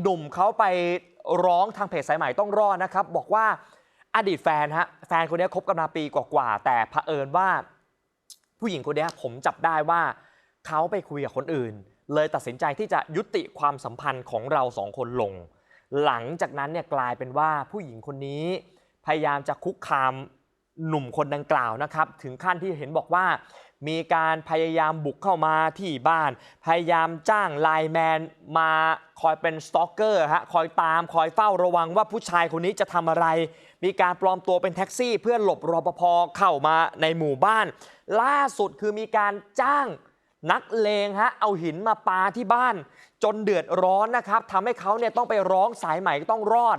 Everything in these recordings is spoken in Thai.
หนุ่มเขาไปร้องทางเพจสายใหม่ต้องรอดนะครับ บอกว่าอดีตแฟนฮะแฟนคนนี้คบกันมาปีกว่าๆแต่เผอิญว่า ผู้หญิงคนนี้ผมจับได้ว่าเขาไปคุยกับคนอื่น เลยตัดสินใจที่จะยุติความสัมพันธ์ของเราสองคนลง หลังจากนั้นเนี่ยกลายเป็นว่าผู้หญิงคนนี้ พยายามจะคุกคามหนุ่มคนดังกล่าวนะครับ ถึงขั้นที่เห็นบอกว่า มีการพยายามบุกเข้ามาที่บ้าน พยายามจ้างไลน์แมนมาคอยเป็นสตอกเกอร์ฮะคอยตามคอยเฝ้าระวังว่าผู้ชายคนนี้จะทำอะไร มีการปลอมตัวเป็นแท็กซี่ เพื่อหลบรปภเข้ามาในหมู่บ้าน ล่าสุดคือมีการจ้างนักเลงฮะเอาหินมาปาที่บ้าน จนเดือดร้อนนะครับทำให้เขาเนี่ยต้องไปร้องสายใหม่ต้องรอด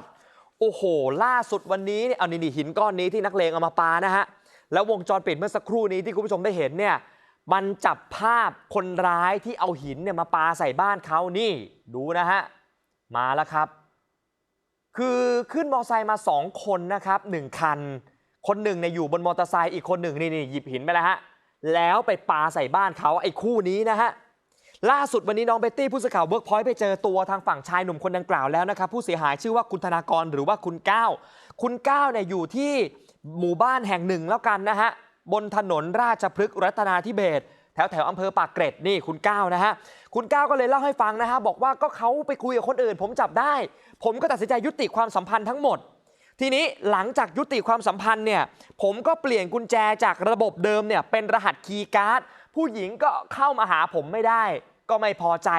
โอ้โห ล่าสุดวันนี้เนี่ยเอานี่นี่หินก้อนนี้ที่นักเลงเอามาปานะฮะ แล้ววงจรปิดเมื่อสักครู่นี้ที่คุณผู้ชมได้เห็นเนี่ยมันจับภาพคนร้ายที่เอาหินเนี่ยมาปาใส่บ้านเขานี่ดูนะฮะ มาแล้วครับ คือขึ้นมอเตอร์ไซค์มา 2 คนนะครับหนึ่งคัน คนหนึ่งเนี่ยอยู่บนมอเตอร์ไซค์อีกคนหนึ่งนี่นี่หยิบหินไปแล้วฮะ แล้วไปปาใส่บ้านเขาไอ้คู่นี้นะฮะ ล่าสุดวันนี้น้องเบตตี้ผู้สื่อข่าวเวิร์กพอยต์ไปเจอตัวทางฝั่งชายหนุ่มคนดังกล่าวแล้วนะครับผู้เสียหายชื่อว่าคุณธนากรหรือว่าคุณก้าวคุณก้าวเนี่ยอยู่ที่หมู่บ้านแห่งหนึ่งแล้วกันนะฮะบนถนนราชพฤกษ์รัตนาธิเบศแถวแถวอำเภอปากเกร็ดนี่คุณก้าวนะฮะคุณก้าวก็เลยเล่าให้ฟังนะฮะบอกว่าก็เขาไปคุยกับคนอื่น ผมจับได้ ผมก็ตัดสินใจยุติความสัมพันธ์ทั้งหมดทีนี้หลังจากยุติความสัมพันธ์เนี่ยผมก็เปลี่ยนกุญแจจากระบบเดิมเนี่ยเป็นรหัสคีย์การ์ดผู้หญิงก็เข้ามาหาผมไม่ได้ ก็ไม่พอใจ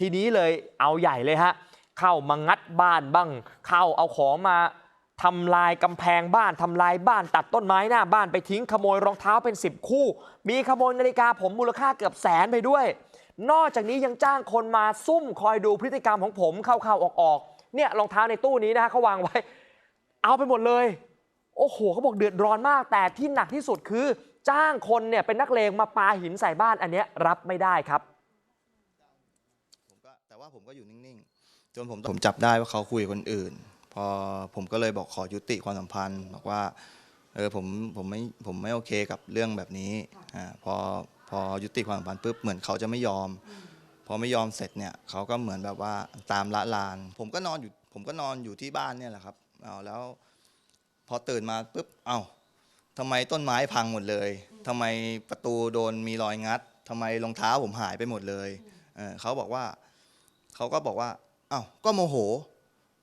ทีนี้เลยเอาใหญ่เลยฮะ เข้ามางัดบ้านบ้าง เข้าเอาของมาทำลายกำแพงบ้านทำลายบ้านตัดต้นไม้หน้าบ้านไปทิ้งขโมยรองเท้าเป็น 10 คู่ มีขโมยนาฬิกาผมมูลค่าเกือบแสนไปด้วย นอกจากนี้ยังจ้างคนมาซุ่มคอยดูพฤติกรรมของผมเข้าๆออกๆเนี่ยรองเท้าในตู้นี้นะฮะเขาวางไว้ เอาไปหมดเลย โอ้โหเขาบอกเดือดร้อนมาก แต่ที่หนักที่สุดคือ จ้างคนเนี่ยเป็นนักเลงมาปาหินใส่บ้านอันเนี้ยรับไม่ได้ครับ ผมก็อยู่นิ่งๆ จนผมผมจับได้ว่าเขาคุยกับคนอื่น พอผมก็เลยบอกขอยุติความสัมพันธ์ บอกว่าเออผมผมไม่ผมไม่โอเคกับเรื่องแบบนี้อ่าพอพอยุติความสัมพันธ์ปุ๊บเหมือนเขาจะไม่ยอม พอไม่ยอมเสร็จเนี่ยเขาก็เหมือนแบบว่าตามละลาน ผมก็นอนอยู่ผมก็นอนอยู่ที่บ้านเนี่ยแหละครับเอาแล้ว พอตื่นมาปุ๊บเอ้าทำไมต้นไม้พังหมดเลยทำไมประตูโดนมีรอยงัดทำไมรองเท้าผมหายไปหมดเลยเเขาบอกว่า เขาก็บอกว่าอ้าวก็โมโห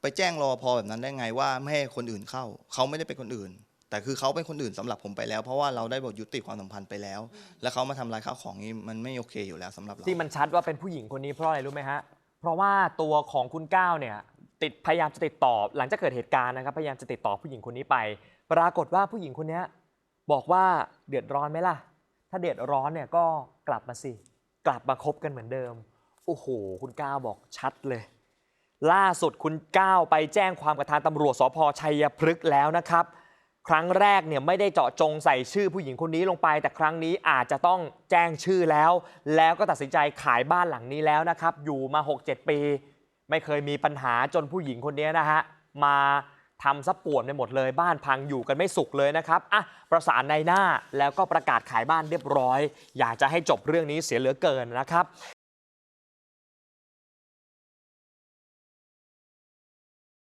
ไปแจ้งรอพอแบบนั้นได้ไงว่าไม่ให้คนอื่นเข้า เขาไม่ได้เป็นคนอื่น แต่คือเขาเป็นคนอื่นสำหรับผมไปแล้ว เพราะว่าเราได้บอกยุติความสัมพันธ์ไปแล้ว แล้วเขามาทำลายข้าวของนี้มันไม่โอเคอยู่แล้วสำหรับเราที่มันชัดว่าเป็นผู้หญิงคนนี้เพราะอะไรรู้ไหมฮะเพราะว่าตัวของคุณก้าวเนี่ยติดพยายามจะติดต่อหลังจากเกิดเหตุการณ์นะครับพยายามจะติดต่อผู้หญิงคนนี้ไป ปรากฏว่าผู้หญิงคนนี้บอกว่าเดือดร้อนไหมล่ะ ถ้าเดือดร้อนเนี่ยก็กลับมาสิ กลับมาคบกันเหมือนเดิม โอ้โห คุณก้าวบอกชัดเลย ล่าสุดคุณก้าวไปแจ้งความกับทางตำรวจสพชัยพฤกษ์แล้วนะครับ ครั้งแรกเนี่ยไม่ได้เจาะจงใส่ชื่อผู้หญิงคนนี้ลงไป แต่ครั้งนี้อาจจะต้องแจ้งชื่อแล้ว แล้วก็ตัดสินใจขายบ้านหลังนี้แล้วนะครับ อยู่มา 6-7 ปี ไม่เคยมีปัญหาจนผู้หญิงคนนี้นะฮะมาทำซะป่วนไปหมดเลยบ้านพังอยู่กันไม่สุขเลยนะครับอะประสานในหน้าแล้วก็ประกาศขายบ้านเรียบร้อย อยากจะให้จบเรื่องนี้เสียเหลือเกินนะครับ